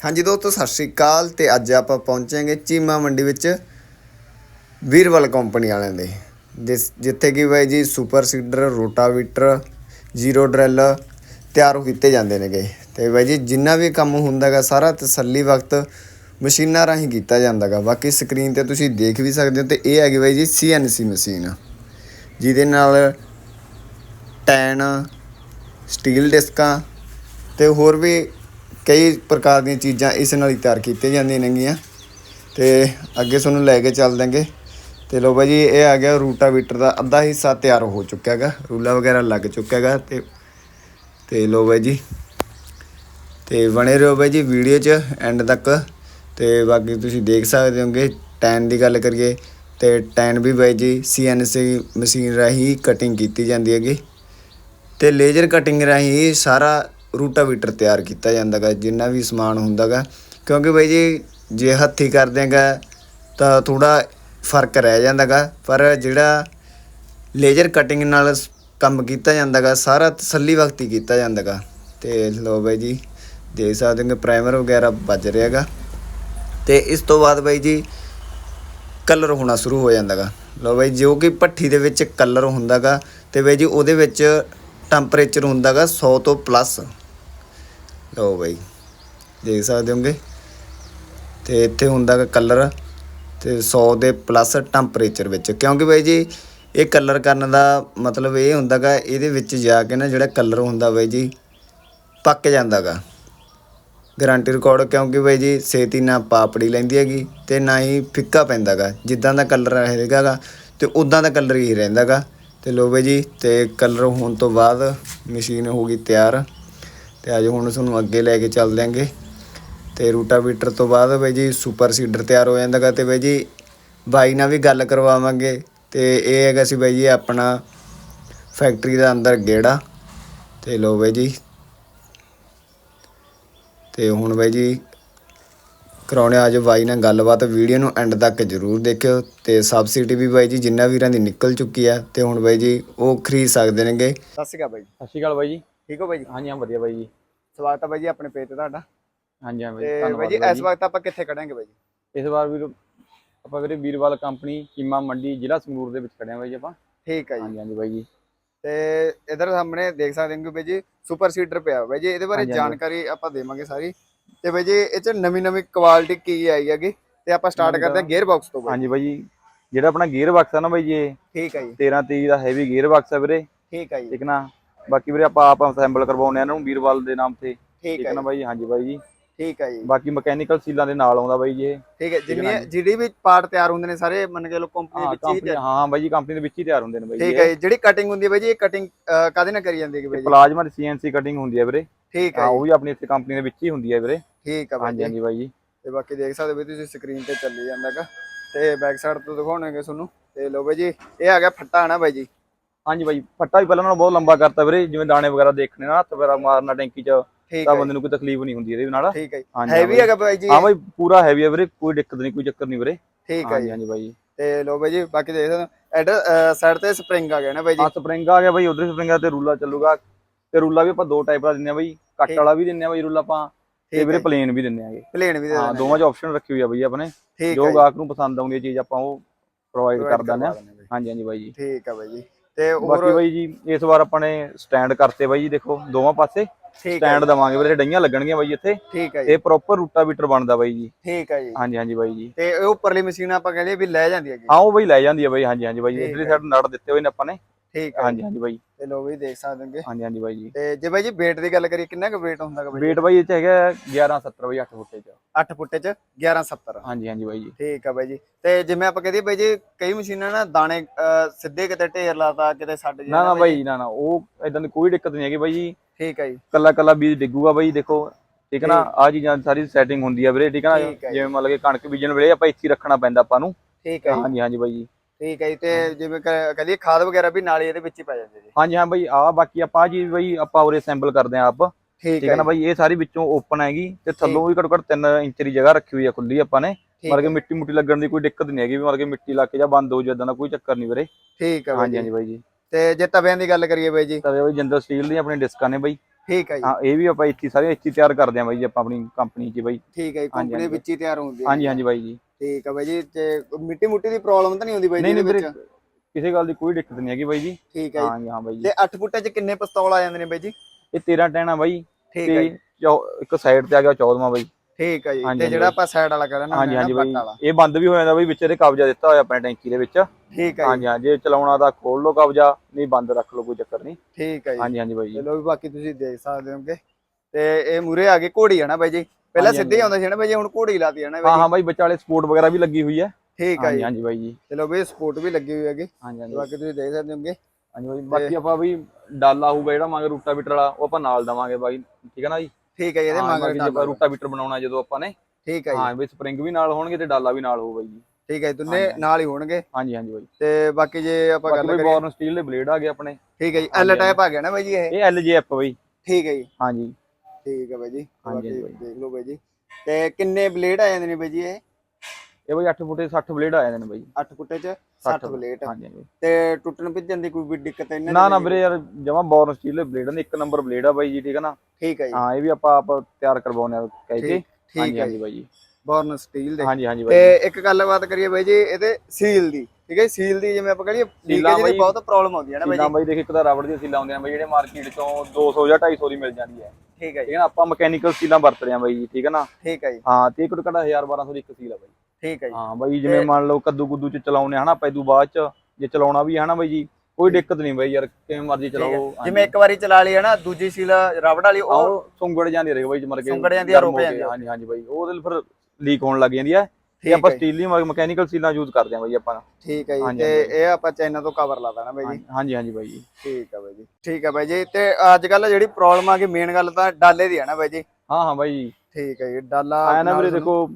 ਹਾਂਜੀ ਦੋਸਤੋ, ਸਤਿ ਸ਼੍ਰੀ ਅਕਾਲ ਤੇ ਅੱਜ ਆਪਾਂ ਪਹੁੰਚਾਂਗੇ ਚੀਮਾ ਮੰਡੀ ਵਿੱਚ ਵੀਰਵਲ ਕੰਪਨੀ ਵਾਲਿਆਂ ਦੇ। ਜਿਸ ਜਿੱਥੇ ਕਿ ਬਾਈ ਜੀ super seeder rotavator zero drill ਤਿਆਰ ਕੀਤੇ ਜਾਂਦੇ ਨੇਗੇ। ਤੇ ਬਾਈ ਜੀ, ਜਿੰਨਾ ਵੀ ਕੰਮ ਹੁੰਦਾਗਾ ਸਾਰਾ ਤਸੱਲੀ ਵਕਤ ਮਸ਼ੀਨਾਂ ਰਾਹੀਂ ਕੀਤਾ ਜਾਂਦਾਗਾ ਬਾਕੀ ਸਕਰੀਨ ਤੇ ਤੁਸੀਂ ਦੇਖ ਵੀ ਸਕਦੇ ਹੋ ਤੇ ਇਹ ਹੈਗੀ ਬਾਈ ਜੀ ਸੀਐਨਸੀ ਮਸ਼ੀਨ ਜਿਹਦੇ ਨਾਲ ਟੈਨ ਸਟੀਲ ਡਿਸਕਾਂ ਤੇ ਹੋਰ ਵੀ ਕਈ ਪ੍ਰਕਾਰ ਦੀਆਂ ਚੀਜ਼ਾਂ ਇਸ ਨਾਲ ਹੀ ਤਿਆਰ ਕੀਤੀਆਂ ਜਾਂਦੀਆਂ ਨੇਗੀਆਂ। ਤੇ ਅੱਗੇ ਤੁਹਾਨੂੰ ਲੈ ਕੇ ਚੱਲ ਦਾਂਗੇ ਤੇ ਲੋ ਬਾਈ ਜੀ, ਇਹ ਆ ਗਿਆ ਰੂਟਾਵੀਟਰ ਦਾ ਅੱਧਾ ਹਿੱਸਾ ਤਿਆਰ ਹੋ ਚੁੱਕਿਆ ਹੈਗਾ। ਰੂਲਾ ਵਗੈਰਾ ਲੱਗ ਚੁੱਕਿਆ ਹੈਗਾ ਤੇ ਤੇ ਲੋ ਬਾਈ ਜੀ। ਤੇ ਬਣੇ ਰਹੋ ਬਾਈ ਜੀ ਵੀਡੀਓ 'ਚ ਐਂਡ ਤੱਕ। ਤੇ ਬਾਕੀ ਤੁਸੀਂ ਦੇਖ ਸਕਦੇ ਹੋਗੇ ਟੈਨ ਦੀ ਗੱਲ ਕਰੀਏ ਤੇ ਟੈਨ ਵੀ ਬਾਈ ਜੀ ਸੀਐਨਸੀ ਮਸ਼ੀਨ ਰਾਹੀਂ ਕਟਿੰਗ ਕੀਤੀ ਜਾਂਦੀ ਹੈਗੀ। ਤੇ ਲੇਜ਼ਰ ਕਟਿੰਗ ਰਾਹੀਂ ਸਾਰਾ ਰੂਟਾਵੀਟਰ ਤਿਆਰ ਕੀਤਾ ਜਾਂਦਾਗਾ, ਜਿੰਨਾ ਵੀ ਸਮਾਨ ਹੁੰਦਾਗਾ। ਕਿਉਂਕਿ ਬਾਈ ਜੀ, ਜੇ ਹੱਥੀ ਕਰਦੇਗਾ, ਤਾਂ ਥੋੜਾ ਫ਼ਰਕ ਰਹਿ ਜਾਂਦਾਗਾ। ਪਰ ਜਿਹੜਾ ਲੇਜ਼ਰ ਕਟਿੰਗ ਨਾਲ ਕੰਮ ਕੀਤਾ ਜਾਂਦਾਗਾ, ਸਾਰਾ ਤਸੱਲੀ ਵਕਤ ਹੀ ਕੀਤਾ ਜਾਂਦਾਗਾ। ਤੇ ਲੋ ਬਾਈ ਜੀ, ਦੇਖ ਸਕਦੇ ਹੋ ਕਿ ਪ੍ਰਾਈਮਰ ਵਗੈਰਾ ਵੱਜ ਰਿਹਾਗਾ। ਤੇ ਇਸ ਤੋਂ ਬਾਅਦ ਬਾਈ ਜੀ, ਕਲਰ ਹੋਣਾ ਸ਼ੁਰੂ ਹੋ ਜਾਂਦਾਗਾ। ਲਓ ਬਾਈ, ਜੋ ਕਿ ਭੱਠੀ ਦੇ ਵਿੱਚ ਕਲਰ ਹੁੰਦਾਗਾ, ਤੇ ਬਾਈ ਜੀ, ਉਹਦੇ ਵਿੱਚ ਟੈਂਪਰੇਚਰ ਹੁੰਦਾਗਾ 100 ਤੋਂ ਪਲੱਸ। ਲਓ ਬਾਈ, ਦੇਖ ਸਕਦੇ ਹੋਗੇ। ਤੇ ਇੱਥੇ ਹੁੰਦਾਗਾ ਕਲਰ ਤੇ 100 ਦੇ ਪਲੱਸ ਟੈਂਪਰੇਚਰ ਵਿੱਚ। ਕਿਉਂਕਿ ਬਾਈ ਜੀ, ਇਹ ਕਲਰ ਕਰਨ ਦਾ ਮਤਲਬ ਇਹ ਹੁੰਦਾਗਾ ਇਹਦੇ ਵਿੱਚ ਜਾ ਕੇ ਨਾ ਜਿਹੜਾ ਕਲਰ ਹੁੰਦਾ ਬਾਈ ਜੀ, ਪੱਕ ਜਾਂਦਾਗਾ ਗਾਰੰਟੀ ਰਿਕਾਰਡ ਕਿਉਂਕਿ ਬਾਈ ਜੀ ਛੇਤੀ ਨਾ ਪਾਪੜੀ ਲੈਂਦੀ ਹੈਗੀ ਤੇ ਨਾ ਹੀ ਫਿੱਕਾ ਪੈਂਦਾਗਾ ਜਿੱਦਾਂ ਦਾ ਕਲਰ ਰਹੇਗਾ ਤੇ ਉਦਾਂ ਦਾ ਕਲਰ ਹੀ ਰਹਿੰਦਾਗਾ ਤੇ ਲੋ ਬਾਈ ਜੀ, ਤੇ ਕਲਰ ਹੋਣ ਤੋਂ ਬਾਅਦ ਮਸ਼ੀਨ ਹੋ ਗਈ ਤਿਆਰ। ਤੇ ਅੱਜ ਹੁਣ ਤੁਹਾਨੂੰ ਅੱਗੇ ਲੈ ਕੇ ਚੱਲ ਦਿਆਂਗੇ। ਤੇ ਰੂਟਾਵੀਟਰ ਤੋਂ ਬਾਅਦ ਬਾਈ ਜੀ ਸੁਪਰ ਸੀਡਰ ਤਿਆਰ ਹੋ ਜਾਂਦਾਗਾ ਤੇ ਬਾਈ ਜੀ ਬਾਈ ਨਾਲ ਵੀ ਗੱਲ ਕਰਵਾਵਾਂਗੇ। ਤੇ ਇਹ ਹੈਗਾ ਸੀ ਬਾਈ ਜੀ ਆਪਣਾ ਫੈਕਟਰੀ ਦਾ ਅੰਦਰ ਗੇੜਾ। ਤੇ ਲੋ ਬਾਈ ਜੀ। ਤੇ ਹੁਣ ਬਾਈ ਜੀ ਕਰਾਉਣੇ ਅੱਜ ਬਾਈ ਨਾਲ ਗੱਲਬਾਤ। ਵੀਡੀਓ ਨੂੰ ਐਂਡ ਤੱਕ ਜਰੂਰ ਦੇਖਿਓ। ਤੇ ਸਬਸਿਡੀ ਵੀ ਬਾਈ ਜੀ ਜਿੰਨਾ ਵੀਰਾਂ ਦੀ ਨਿਕਲ ਚੁੱਕੀ ਆ ਤੇ ਹੁਣ ਬਾਈ ਜੀ ਉਹ ਖਰੀਦ ਸਕਦੇ ਨੇਗੇ। ਸਤਿ ਸ਼੍ਰੀ ਅਕਾਲ ਬਾਈ ਸਤਿ ਸ਼੍ਰੀ ਅਕਾਲ ਬਾਈ ਜੀ। ਠੀਕ ਹੋ ਬਾਈ ਜੀ? ਹਾਂਜੀ ਹਾਂ ਵਧੀਆ ਬਾਈ ਜੀ। ਸਵਾਗਤ ਹੈ ਬਾਈ ਜੀ ਆਪਣੇ ਪੇਜ ਤੇ ਤੁਹਾਡਾ। ਹਾਂਜੀ ਹਾਂ ਬਾਈ ਤੇ ਧੰਨਵਾਦ ਬਾਈ ਜੀ ਇਸ ਵਕਤ ਆਪਾਂ ਕਿੱਥੇ ਖੜਾਂਗੇ ਬਾਈ ਜੀ? ਇਸ ਵਾਰ ਵੀ ਆਪਾਂ ਵੀਰੇ ਵੀਰਵਾਲ ਕੰਪਨੀ ਕੀਮਾ ਮੰਡੀ ਜ਼ਿਲ੍ਹਾ ਸੰਗਰੂਰ ਦੇ ਵਿੱਚ ਖੜੇ ਹਾਂ ਬਾਈ ਜੀ ਆਪਾਂ। ਠੀਕ ਹੈ ਜੀ। ਹਾਂਜੀ ਹਾਂਜੀ ਬਾਈ ਜੀ। ਤੇ ਇਧਰ ਸਾਹਮਣੇ ਦੇਖ ਸਕਦੇ ਹੋ ਬਾਈ ਜੀ ਸੁਪਰ ਸੀਡਰ ਪਿਆ ਬਾਈ ਜੀ ਇਹਦੇ ਬਾਰੇ। ਜਾਣਕਾਰੀ ਆਪਾਂ ਦੇਵਾਂਗੇ ਸਾਰੀ। ਤੇ ਬਾਈ ਜੀ ਇਹ ਚ ਨਵੀਂ ਨਵੀਂ ਕੁਆਲਿਟੀ ਕੀ ਆਈ ਹੈਗੀ? ਤੇ ਆਪਾਂ ਸਟਾਰਟ ਕਰਦੇ ਹਾਂ ਗੇਅਰ ਬਾਕਸ ਤੋਂ ਹਾਂਜੀ ਬਾਈ ਜੀ ਜਿਹੜਾ ਆਪਣਾ ਗੇਅਰ ਬਾਕਸ ਆ ਨਾ ਬਾਈ ਜੀ ਠੀਕ ਹੈ ਜੀ। 13 23 ਦਾ ਹੈਵੀ ਗੇਅਰ ਬਾਕਸ ਆ ਵੀਰੇ। ਠੀਕ ਹੈ ਜੀ। ਠੀਕ ਨਾ ਬਾਕੀ ਵੀਰੇ ਆਪਾਂ ਆਪ ਅਸੈਂਬਲ ਕਰਵਾਉਂਦੇ ਆ ਇਹਨਾਂ ਨੂੰ ਵੀਰਵਾਲ ਦੇ ਨਾਮ ਤੇ। ਠੀਕ ਹੈ ਨਾ ਬਾਈ ਹਾਂਜੀ ਬਾਈ ਜੀ। ਠੀਕ ਹੈ ਜੀ। ਬਾਕੀ ਮਕੈਨੀਕਲ ਸੀਲਾਂ ਦੇ ਨਾਲ ਆਉਂਦਾ ਬਾਈ ਜੀ ਇਹ। ਠੀਕ ਹੈ ਜਿੰਨੀ ਜਿਹੜੀ ਵੀ ਪਾਰਟ ਤਿਆਰ ਹੁੰਦੇ ਨੇ ਸਾਰੇ ਮੰਨ ਕੇ ਲੋ ਕੰਪਨੀ ਵਿੱਚ ਹੀ ਹਾਂ ਬਾਈ ਜੀ ਕੰਪਨੀ ਦੇ ਵਿੱਚ ਹੀ ਤਿਆਰ ਹੁੰਦੇ ਨੇ ਬਾਈ ਠੀਕ ਹੈ ਜੀ। ਜਿਹੜੀ ਕਟਿੰਗ ਹੁੰਦੀ ਹੈ ਬਾਈ ਜੀ ਇਹ ਕਟਿੰਗ ਕਾਦੇ ਨਾਲ ਕਰੀ ਜਾਂਦੀ ਹੈ ਬਾਈ ਜੀ? ਪਲਾਜ਼ਮਾ ਦੀ ਸੀਐਨਸੀ ਕਟਿੰਗ ਹੁੰਦੀ ਹੈ ਵੀਰੇ। ਠੀਕ ਹਾਂ ਉਹ ਵੀ ਆਪਣੀ ਇੱਥੇ ਕੰਪਨੀ ਦੇ ਵਿੱਚ ਹੀ ਹੁੰਦੀ ਹੈ ਵੀਰੇ। ਠੀਕ ਹੈ ਬਾਈ ਹਾਂਜੀ ਹਾਂਜੀ ਬਾਈ ਜੀ। ਤੇ ਬਾਕੀ ਦੇਖ ਸਕਦੇ ਹੋ ਤੁਸੀਂ ਸਕਰੀਨ ਤੇ ਚੱਲੀ ਜਾਂਦਾਗਾ। ਤੇ ਬੈਕ ਸਾਈਡ ਤੋਂ ਦਿਖਾਉਣਗੇ ਤੁਹਾਨੂੰ। ਤੇ ਲੋ ਬਾਈ ਜੀ ਇਹ ਆ ਗਿਆ ਫੱਟਾ ਨਾ ਬਾਈ ਜੀ। ਹਾਂਜੀ ਬਾਈ ਫੱਟਾ ਵੀ ਪਹਿਲਾਂ ਨਾਲੋਂ ਬਹੁਤ ਲੰਬਾ ਕਰਤਾ ਵੀਰੇ ਜਿਵੇਂ ਦਾਣੇ ਵਗੈਰਾ ਦੇਖਣੇ ਨਾ ਹੱਥ ਵਗੈਰਾ ਮਾਰਨਾ ਟੈਂਕੀ 'ਚ ਠੀਕ ਤਾਂ ਹੈ ਬੰਦੇ ਨੂੰ ਕੋਈ ਤਕਲੀਫ ਨਹੀਂ ਹੁੰਦੀ ਇਹਦੇ ਨਾਲ। ਠੀਕ ਹੈ ਹਾਂਜੀ, ਹੈਵੀ ਹੈਗਾ ਬਾਈ ਜੀ। ਹਾਂ ਬਾਈ ਪੂਰਾ ਹੈਵੀ ਹੈ ਵੀਰੇ ਕੋਈ ਦਿੱਕਤ ਨਹੀਂ ਕੋਈ ਚੱਕਰ ਨਹੀਂ ਵੀਰੇ। ਠੀਕ ਹੈ ਹਾਂਜੀ ਜੀ। ਹਾਂਜੀ ਬਾਈ। ਜੀ ਤੇ ਲੋ ਬਾਈ ਜੀ ਬਾਕੀ ਦੇਖ ਸਕਦੇ ਹੋ ਇਧਰ ਸਾਈਡ ਤੇ ਸਪਰਿੰਗ ਆ ਗਿਆ ਨਾ ਬਾਈ ਜੀ। ਆ ਸਪਰਿੰਗ ਆ ਗਿਆ ਬਾਈ ਉਧਰ ਸਪਰਿੰਗ ਤੇ ਰੂਲਾ ਚੱਲੂਗਾ। ਤੇ ਰੂਲਾ ਵੀ ਆਪਾਂ ਦੋ ਟਾਈਪ ਦਾ ਦਿੰਨੇ ਆ ਬਾਈ ਕੱਟ ਠੀਕ। ਵਾਲਾ ਵੀ ਦਿੰਨੇ ਆ ਬਾਈ ਰੂਲਾ ਆਪਾਂ ਤੇ ਠੀਕ ਵੀਰੇ ਹੈ ਪਲੇਨ ਵੀ ਦਿੰਨੇ ਆਗੇ। ਪਲੇਨ ਵੀ ਦੇ ਹਾਂ ਦੇਣਾ ਦੋਵਾਂ 'ਚ ਆਪਸ਼ਨ ਰੱਖੀ ਹੋਈ ਆ ਬਾਈ ਆਪਣੇ। ਠੀਕ ਜੋ ਹੈ ਗਾਹਕ ਨੂੰ ਪਸੰਦ ਆਉਂਦੀ ਹੈ ਚੀਜ਼ ਆਪਾਂ ਉਹ ਪ੍ਰੋਵਾਈਡ ਕਰ ਦਿੰਦੇ ਆ। ਹਾਂਜੀ ਹਾਂਜੀ ਬਾਈ ਜੀ। ਠੀਕ ਹੈ ਬਾਈ ਜੀ। ਤੇ ਬਾਕੀ ਹੋਰ ਬਾਈ ਜੀ ਇਸ ਵਾਰ ਆਪਾਂ ਨੇ ਸਟੈਂਡ ਕਰਤੇ ਬਾਈ ਜੀ ਦੇਖੋ ਦੋਵਾਂ ਪਾਸੇ ਠੀਕ ਹੈ ਸਟੈਂਡ ਦਵਾਂਗੇ ਵੀਰੇ ਡਈਆਂ ਲੱਗਣਗੀਆਂ ਬਾਈ ਇੱਥੇ। ਠੀਕ ਹੈ ਜੀ। ਇਹ ਪ੍ਰੋਪਰ ਰੂਟਾਵੀਟਰ ਬਣਦਾ ਬਾਈ ਜੀ। ਠੀਕ ਹੈ ਜੀ। ਹਾਂਜੀ ਹਾਂਜੀ ਬਾਈ ਜੀ। ਤੇ ਇਹ ਉੱਪਰਲੀ ਮਸ਼ੀਨ ਆਪਾਂ ਕਹਿੰਦੇ ਵੀ ਲੈ ਜਾਂਦੀ ਹੈਗੀ। ਉਹ ਬਾਈ ਲੈ ਜਾਂਦੀ ਹੈ ਬਾਈ ਹਾਂਜੀ ਹਾਂਜੀ ਬਾਈ ਠੀਕ ਹੈ। ਸਾਈਡ ਨੜ ਦਿੱਤੇ ਹੋਏ ਨੇ ਆਪਾਂ ਨੇ। ਠੀਕ ਹੈ ਹਾਂਜੀ ਹਾਂਜੀ ਬਾਈ। ਤੇ ਲੋ ਵੀ ਦੇਖ ਸਕਦੇ ਹੋਗੇ ਹਾਂਜੀ ਹਾਂਜੀ ਬਾਈ ਜੀ। ਤੇ ਜੇ ਬਾਈ ਜੀ weight ਦੀ ਗੱਲ ਕਰੀਏ ਕਿੰਨਾ ਕੁ weight ਹੁੰਦਾ ਹੈ ਬਾਈ weight ਬਾਈ ਇਹ ਚ ਹੈਗਾ 1170 ਬਾਈ 8 ਫੁੱਟੇ ਚ। 8 ਫੁੱਟੇ ਚ 1170 ਹਾਂਜੀ ਹਾਂਜੀ ਬਾਈ ਜੀ। ਠੀਕ ਆ ਬਾਈ ਜੀ। ਤੇ ਜਿਵੇਂ ਆਪਾਂ ਕਹਦੇ ਬਾਈ ਜੀ ਕਈ ਮਸ਼ੀਨਾਂ ਨਾ ਦਾਣੇ ਸਿੱਧੇ ਕਿਤੇ ਢੇਰ ਲਾਤਾ ਕਿਤੇ ਛੱਡ ਨਾ ਨਾ ਬਾਈ ਨਾ ਨਾ ਉਹ ਇਦਾਂ ਦੀ ਕੋਈ ਦਿੱਕਤ ਨਹੀਂ ਹੈਗੀ ਬਾਈ ਜੀ। ਠੀਕ ਹੈ ਜੀ। ਕੱਲਾ ਕੱਲਾ ਬੀਜ ਡਿੱਗੂਗਾ ਬਾਈ ਦੇਖੋ। ਠੀਕ ਹੈ ਨਾ ਆ ਚੀਜ਼ਾਂ ਸਾਰੀ ਸੈਟਿੰਗ ਹੁੰਦੀ ਆ ਵੀਰੇ ਠੀਕ ਹੈ ਨਾ। ਜਿਵੇਂ ਮੰਨ ਲਓ ਕਿ ਕਣਕ ਬੀਜਣ ਵੇਲੇ ਆਪਾਂ ਇੱਥੇ ਰੱਖਣਾ ਪੈਂਦਾ ਆਪਾਂ ਨੂੰ। ਠੀਕ ਹੈ ਹਾਂਜੀ ਹਾਂਜੀ ਬਾਈ ਜੀ। ਠੀਕ ਹੈ ਜੀ ਤੇ ਜਿਵੇਂ ਕ- ਕਹਦੀਏ ਖਾਦ ਵਗੈਰਾ ਵੀ ਨਾਲ ਹੀ ਇਹਦੇ ਵਿੱਚ ਹੀ ਪੈ ਜਾਂਦੇ ਜੀ। ਹਾਂਜੀ ਹਾਂ ਬਾਈ ਆ ਬਾਕੀ ਆਪਾਂ ਚੀਜ਼ ਬਾਈ ਆਪਾਂ ਉਰੇ ਅਸੈਂਬਲ ਕਰਦੇ ਆ ਆਪ। ਠੀਕ ਹੈ ਨਾ ਬਾਈ ਇਹ ਸਾਰੀ ਵਿੱਚੋਂ ਓਪਨ ਹੈਗੀ ਤੇ ਥੱਲੋਂ ਵੀ ਘੱਟੋ ਘੱਟ 3 ਇੰਚ ਦੀ ਜਗ੍ਹਾ ਰੱਖੀ ਹੋਈ ਆ ਖੁੱਲੀ ਆਪਾਂ ਨੇ। ਮਤਲਬ ਕਿ ਮਿੱਟੀ ਮੁੱਟੀ ਲੱਗਣ ਦੀ ਕੋਈ ਦਿੱਕਤ ਨਹੀਂ ਹੈਗੀ ਵੀ ਕਿ ਮਿੱਟੀ ਲੱਗ ਕੇ ਜਾਂ ਬੰਦ ਹੋ ਜਾਂਦਾ ਦਾ ਕੋਈ ਚੱਕਰ ਨਹੀਂ ਵੀਰੇ। ਠੀਕ ਹੈ ਬਾਈ ਹਾਂਜੀ ਜੀ। ਹਾਂਜੀ ਬਾਈ ਜੀ। ਤੇ ਜੇ ਤਵਿਆਂ ਦੀ ਗੱਲ ਕਰੀਏ ਬਾਈ ਜੀ। ਤਵੇ ਬਾਈ ਜਿੰਦਰ ਸਟੀਲ ਦੀਆਂ ਆਪਣੀ ਡਿਸਕਾਂ ਨੇ ਬਾਈ। ਠੀਕ ਹੈ ਜੀ। ਹਾਂ ਇਹ ਵੀ ਆਪਾਂ ਇੱਥੇ ਸਾਰੇ ਇੱਥੇ ਤਿਆਰ ਕਰਦੇ ਆ ਬਾਈ ਜੀ ਆਪਾਂ ਆਪਣੀ ਕੰਪਨੀ 'ਚ ਬਾਈ। ਠੀਕ ਹੈ ਜੀ ਕੰਪਨੀ। ਵਿੱਚ ਹੀ ਤਿਆਰ ਹੁੰਦੀ ਹੈ ਹਾਂਜੀ ਹਾਂਜੀ ਬਾਈ ਜੀ। ਠੀਕ ਹੈ ਬਾਈ ਜੀ ਤੇ ਮਿੱਟੀ ਮੁੱਟੀ ਦੀ ਪ੍ਰੋਬਲਮ ਤਾਂ ਨਹੀਂ ਹੁੰਦੀ ਬਾਈ ਜੀ ਇਹਦੇ ਵਿੱਚ? ਕਿਸੇ ਗੱਲ ਦੀ ਕੋਈ ਦਿੱਕਤ ਨਹੀਂ ਹੈਗੀ ਬਾਈ ਜੀ। ਠੀਕ ਹੈ ਹਾਂ ਜੀ ਹਾਂ ਬਾਈ ਜੀ। ਤੇ 8 ਫੁੱਟਾਂ 'ਚ ਕਿੰਨੇ ਪਿਸਤੌਲ ਆ ਜਾਂਦੇ ਨੇ ਬਾਈ ਜੀ? ਇਹ 13 ਟੈਣਾ ਬਾਈ। ਠੀਕ ਹੈ ਇੱਕ ਸਾਈਡ ਤੇ ਆ ਗਿਆ 14ਵਾਂ ਬਾਈ। ਠੀਕ ਹੈ ਜੀ ਤੇ ਜਿਹੜਾ ਆਪਾਂ ਸਾਈਡ ਵਾਲਾ ਕਰਨਾ ਹਾਂਜੀ ਹਾਂਜੀ ਬਾਈ। ਇਹ ਬੰਦ ਵੀ ਹੋ ਜਾਂਦਾ ਬਾਈ ਵਿੱਚ ਇਹਦੇ ਕਬਜ਼ਾ ਦਿੱਤਾ ਹੋਇਆ ਆਪਣੇ ਟੈਂਕੀ ਦੇ ਵਿੱਚ। ਠੀਕ ਹੈ ਹਾਂਜੀ ਹਾਂ ਜੇ ਚਲਾਉਣਾ ਤਾਂ ਖੋਲ ਲਓ ਕਬਜ਼ਾ ਨਹੀਂ ਬੰਦ ਰੱਖ ਲਓ ਕੋਈ ਚੱਕਰ ਨਹੀਂ। ਠੀਕ ਹੈ ਜੀ। ਹਾਂਜੀ ਹਾਂਜੀ ਬਾਈ ਜੀ। ਚਲੋ ਵੀ ਬਾਕੀ ਤੁਸੀਂ ਦੇਖ ਸਕਦੇ ਹੋਗੇ। ਤੇ ਇਹ ਮੂਰੇ ਆ ਗਏ ਘੋੜੀ ਆ ਨਾ ਬਾਈ ਜੀ। ਪਹਿਲਾਂ ਸਿੱਧੇ ਹੀ ਆਉਂਦਾ ਸੀ ਨਾ ਬਾਈ ਜੀ ਹੁਣ ਘੋੜੀ ਲਾਤੀ ਆ ਨਾ ਹਾਂ ਬਾਈ ਜੀ। ਹਾਂ ਬਾਈ ਵਿਚਾਲੇ ਸਪੋਰਟ ਵਗੈਰਾ ਵੀ ਲੱਗੀ ਹੋਈ ਹੈ। ਠੀਕ ਹੈ ਹਾਂਜੀ ਜੀ। ਹਾਂਜੀ ਬਾਈ ਜੀ। ਚਲੋ ਬਈ ਸਪੋਰਟ ਵੀ ਲੱਗੀ ਹੋਈ ਹੈਗੀ। ਹਾਂਜੀ ਹਾਂਜੀ। ਬਾਕੀ ਤੁਸੀਂ ਦੇਖ ਸਕਦੇ ਹੋਗੇ। ਹਾਂਜੀ ਬਾਈ ਬਾਕੀ ਆਪਾਂ ਵੀ ਡਾਲਾ ਹੋਊਗਾ ਜਿਹੜਾ ਮੰਗ ਰੂਟਾ ਬੀਟਰ ਵਾਲਾ ਉਹ ਆਪਾਂ ਨਾਲ ਦਵਾਂਗੇ ਬਾਈ। ਠੀਕ ਹੈ ਨਾ ਜੀ? ਠੀਕ ਹੈ ਜੀ ਇਹਦੇ ਹਾਂ, ਮਗਰ ਬਾਕੀ ਜੇ ਡਾਲਾ। ਰੂਟਾ ਬੀਟਰ ਬਣਾਉਣਾ ਜਦੋਂ ਆਪਾਂ ਨੇ ਠੀਕ ਹੈ ਜੀ। ਹਾਂ ਵੀ ਸਪਰਿੰਗ ਵੀ ਨਾਲ ਹੋਣਗੇ ਤੇ ਡਾਲਾ ਵੀ ਨਾਲ ਹੋਊ ਬਾਈ ਜੀ। ਠੀਕ ਹੈ ਜੀ ਦੋਨੇ ਨਾਲ ਹੀ ਹੋਣਗੇ। ਹਾਂਜੀ ਹਾਂਜੀ ਬਾਈ। ਤੇ ਬਾਕੀ ਜੇ ਆਪਾਂ ਗੱਲ ਕਰੀਏ ਬੋਰਨ ਸਟੀਲ ਦੇ ਬਲੇਡ ਆ ਗਏ ਆਪਣੇ। ਠੀਕ ਹੈ ਜੀ ਐਲ ਟਾਈਪ ਆ ਗਿਆ ਨਾ ਬਾਈ ਜੀ ਇਹ? ਇਹ ਐਲਜੀਐਫ ਬਾਈ। ਠੀਕ ਹੈ ਜੀ। ਹਾਂਜੀ। ਠੀਕ ਹੈ ਬਾਈ ਜੀ। ਹਾਂਜੀ, ਬਾਕੀ ਬਾਈ। ਦੇਖ ਲਓ ਬਾਈ ਜੀ। ਤੇ ਕਿੰਨੇ ਬਲੇਡ ਆ ਜਾਂਦੇ ਨੇ ਬਾਈ ਜੀ ਇਹ? ਇਹ ਬਾਈ 8 ਫੁੱਟੇ 60 ਬਲੇਡ ਆ ਜਾਂਦੇ ਨੇ ਬਾਈ। 8 ਫੁੱਟੇ ਚ 60 ਬਲੇਡ ਹਾਂਜੀ ਤੇ ਟੁੱਟਣ ਭਿੱਜਣ ਦੀ ਕੋਈ ਵੀ ਦਿੱਕਤ ਇਹਨਾਂ ਨਾ ਦੀ ਨਾ? ਵੀਰੇ ਯਾਰ ਜਮਾ ਬੋਰਨ ਸਟੀਲ ਦੇ ਬਲੇਡ ਨੇ ਇੱਕ ਨੰਬਰ ਬਲੇਡ ਆ ਬਾਈ ਜੀ ਠੀਕ ਹੈ ਨਾ? ਠੀਕ ਹੈ ਜੀ। ਹਾਂ ਇਹ ਵੀ ਆਪਾਂ ਆਪ ਤਿਆਰ ਕਰਵਾਉਣੇ ਆ ਕਹਿ ਕੇ। ਠੀਕ ਹੈ ਜੀ। ਬਾਈ ਜੀ। ਬੋਰਨ ਸਟੀਲ ਦੇ। ਹਾਂਜੀ ਹਾਂਜੀ ਤੇ ਬਾਈ ਇੱਕ ਗੱਲਬਾਤ ਕਰੀਏ ਬਾਈ ਜੀ ਇਹਦੇ ਸੀਲ ਦੀ ਠੀਕ ਹੈ ਸੀਲ ਦੀ ਜਿਵੇਂ ਆਪਾਂ ਕਹੀਏ ਲੀਕੇਜ ਦੀ ਬਹੁਤ ਪ੍ਰੋਬਲਮ ਆਉਂਦੀ ਹੈ ਨਾ ਬਾਈ ਜੀ। ਬਾਈ ਦੇਖ ਇੱਕ ਤਾਂ ਰਬੜ ਦੀਆਂ ਸੀਲਾਂ ਆਉਂਦੀਆਂ ਬਾਈ ਜਿਹੜੇ ਮਾਰਕੀਟ ਚੋਂ 200 ਜਾਂ 250 ਦੀ ਮਿਲ ਜਾਂਦੀ ਹੈ। ਠੀਕ ਹੈ ਜੀ। ਨਾ ਆਪਾਂ ਮਕੈਨੀਕਲ ਸੀਲਾਂ ਵਰਤਦੇ ਆ ਬਾਈ ਜੀ ਠੀਕ ਹੈ ਨਾ? ਠੀਕ ਹੈ ਜੀ। ਹਾਂ ਤੇ ਇੱਕ ਟਕੜਾ 1000 1200 ਦੀ ਇੱਕ ਸੀਲ ਆ ਬਾਈ। ਠੀਕ ਹੈ ਜੀ। ਹਾਂ ਬਾਈ ਜਿਵੇਂ ਮੰਨ ਲਓ ਕੱਦੂ ਕੁੱਦੂ ਚ ਚਲਾਉਣੇ ਹਨਾ ਪੈਦੂ ਬਾਅਦ ਚ ਜੇ ਚਲਾਉਣਾ ਵੀ ਹੈ ਨਾ ਬਾਈ ਜੀ ਕੋਈ ਦਿੱਕਤ ਨਹੀਂ ਬਾਈ ਯਾਰ ਕਿਵੇਂ ਮਰਜ਼ੀ ਚਲਾਓ ਜਿਵੇਂ ਇੱਕ ਵਾਰੀ ਚਲਾ ਲਈ ਹੈ ਨਾ ਦੂਜੀ ਸੀਲ ਰਬੜ ਵਾਲੀ ਉਹ ਸੁੰਗੜ ਜਾਂਦੀ ਰਹੇ ਬਾਈ ਮਰ ਕੇ ਸੁੰਗੜ ਜਾਂਦੀ ਆ, ਰੁਕ ਜਾਂਦੀ। ਹਾਂਜੀ ਹਾਂਜੀ ਬਾਈ ਉਹਦੇ ਫਿਰ ਲੀਕ ਹੋਣ ਲੱਗ ਜਾਂਦੀ ਹੈ ਤੇ ਆਪਾਂ ਸਟੀਲ ਦੀ ਮਕੈਨੀਕਲ ਸੀਲਾਂ ਯੂਜ਼ ਕਰਦੇ ਆ ਬਾਈ ਆਪਾਂ। ਠੀਕ ਹੈ ਜੀ ਤੇ। ਇਹ ਆਪਾਂ ਚਾਈਨਾ ਤੋਂ ਕਵਰ ਲਾ ਦੇਣਾ ਬਾਈ ਜੀ। ਹਾਂਜੀ ਹਾਂਜੀ ਬਾਈ ਜੀ। ਠੀਕ ਹੈ ਬਾਈ ਜੀ ਠੀਕ ਹੈ ਬਾਈ ਜੀ ਤੇ ਅੱਜ ਕੱਲ ਜਿਹੜੀ ਪ੍ਰੋਬਲਮ ਆ ਗਈ ਮੇਨ ਗੱਲ ਤਾਂ ਡਾਲੇ ਦੀ ਹੈ ਨਾ ਬਾਈ ਜੀ। ਹਾਂ ਹਾਂ ਬਾਈ। ਜੀ ਠੀਕ ਹੈ ਜੀ ਡਾਲਾ ਆਇਆ ਨਾ ਵੀਰੇ ਦੇਖੋ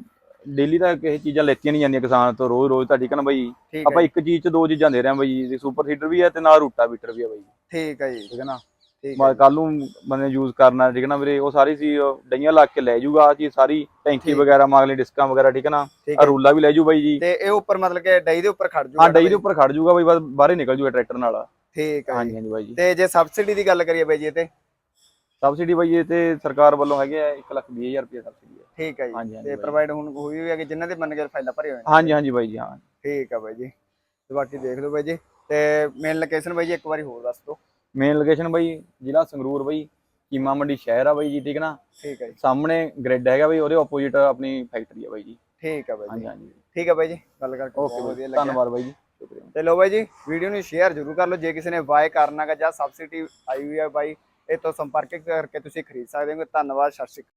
ਡੇਲੀ ਤਾਂ ਕਿਸੇ ਚੀਜ਼ਾਂ ਲੈਤੀਆਂ ਨਹੀਂ ਜਾਂਦੀਆਂ ਕਿਸਾਨ ਤੋਂ ਰੋਜ਼ ਰੋਜ਼ ਤਾਂ ਠੀਕ ਹੈ ਨਾ ਬਾਈ ਠੀਕ ਆਪਾਂ ਇੱਕ ਚੀਜ਼ ਚ ਦੋ ਚੀਜ਼ਾਂ ਦੇ ਰਹੇ ਆ ਬਾਈ ਸੁਪਰ ਹੀਟਰ ਵੀ ਹੈ ਤੇ ਨਾਲ ਰੂਟਾ ਬੀਟਰ ਵੀ ਹੈ ਬਾਈ। ਠੀਕ ਹੈ ਜੀ। ਠੀਕ ਹੈ ਨਾ? ਠੀਕ ਹੈ ਕੱਲ ਨੂੰ ਬੰਦੇ ਯੂਜ਼ ਕਰਨਾ ਠੀਕ ਹੈ ਨਾ ਵੀਰੇ? ਉਹ ਸਾਰੀ ਸੀ ਡਈਆਂ ਲਾ ਕੇ ਲੈ ਜਾਊਗਾ ਆ ਚੀਜ਼ ਸਾਰੀ ਟੈਂਕੀ। ਵਗੈਰਾ ਮਾਗਲੇ ਡਿਸਕਾਂ ਵਗੈਰਾ ਠੀਕ ਹੈ ਨਾ? ਆ ਰੂਲਾ ਵੀ ਲੈ ਜੂ ਬਾਈ ਜੀ। ਤੇ ਇਹ ਉੱਪਰ ਮਤਲਬ ਕਿ ਡਈ ਦੇ ਉੱਪਰ ਖੜ ਜੂਗਾ ਹਾਂ ਡਈ ਦੇ ਉੱਪਰ ਖੜ ਜੂਗਾ ਬਾਈ ਬਸ ਬਾਹਰੇ ਨਿਕਲ ਜੂਗਾ ਟਰੈਕਟਰ ਨਾਲ। ਠੀਕ ਹੈ ਹਾਂਜੀ ਹਾਂਜੀ ਬਾਈ ਜੀ। ਤੇ ਜੇ ਸਬਸਿਡੀ ਦੀ ਗੱਲ ਕਰੀਏ ਬਾਈ ਜੀ ਇਹ ਤੇ? ਸਬਸਿਡੀ ਬਾਈ ਇਹ ਤੇ ਸਰਕਾਰ ਵੱਲੋਂ ਹੈਗੇ ਆ 1 ਲੱਖ 20000 ਰੁਪਏ ਸਬਸਿਡੀ ਠੀਕ ਹੈ ਜੀ। ਹਾਂਜੀ, ਹਾਂਜੀ ਤੇ ਬਾਈ। ਪ੍ਰੋਵਾਈਡ ਹੁਣ ਹੋਈ ਹੋਈ ਹੈ ਕਿ ਜਿਨ੍ਹਾਂ ਦੇ ਮੰਨ ਕੇ ਫਾਈਲਾਂ ਭਰੇ ਹੋਏ ਨੇ। ਹਾਂਜੀ ਹਾਂਜੀ ਬਾਈ ਜੀ ਹਾਂ। ਠੀਕ ਹੈ ਬਾਈ ਜੀ। ਤੇ ਬਾਕੀ ਦੇਖ ਲਓ ਬਾਈ ਜੀ। ਤੇ ਮੇਨ ਲੋਕੇਸ਼ਨ ਬਾਈ ਜੀ ਇੱਕ ਵਾਰੀ ਹੋਰ ਦੱਸ ਦਿਓ। ਮੇਨ ਲੋਕੇਸ਼ਨ ਬਾਈ ਜ਼ਿਲ੍ਹਾ ਸੰਗਰੂਰ ਬਾਈ ਕੀਮਾ ਮੰਡੀ ਸ਼ਹਿਰ ਆ ਬਾਈ ਜੀ ਠੀਕ ਨਾ? ਠੀਕ ਹੈ ਜੀ। ਸਾਹਮਣੇ ਗ੍ਰਿਡ ਹੈਗਾ ਬਾਈ ਉਹਦੇ ਆਪੋਜ਼ਿਟ ਆਪਣੀ ਫੈਕਟਰੀ ਆ ਬਾਈ ਜੀ। ਠੀਕ ਹੈ ਬਾਈ ਹਾਂਜੀ ਜੀ। ਹਾਂਜੀ ਠੀਕ ਹੈ ਬਾਈ ਜੀ। ਗੱਲ ਕਰਕੇ ਓਕੇ ਬਹੁਤ ਵਧੀਆ ਲੱਗਿਆ। ਧੰਨਵਾਦ ਬਾਈ ਜੀ। ਸ਼ੁਕਰੀਆ। ਤੇ ਲੋ ਬਾਈ ਜੀ ਵੀਡੀਓ ਨੂੰ ਸ਼ੇਅਰ ਜ਼ਰੂਰ ਕਰ ਲਓ। ਜੇ ਕਿਸੇ ਨੇ ਬਾਏ ਕਰਨਾਗਾ ਜਾਂ ਸਬਸਿਡੀ ਆਈ ਹੋਈ ਹੈ ਬਾਈ ਇਹ ਤੋਂ ਸੰਪਰਕ ਕਰਕੇ ਤੁਸੀਂ ਖਰੀਦ ਸਕਦੇ ਹੋ। ਧੰਨਵਾਦ ਸਤਿ ਸ਼੍ਰੀ ਅਕਾਲ।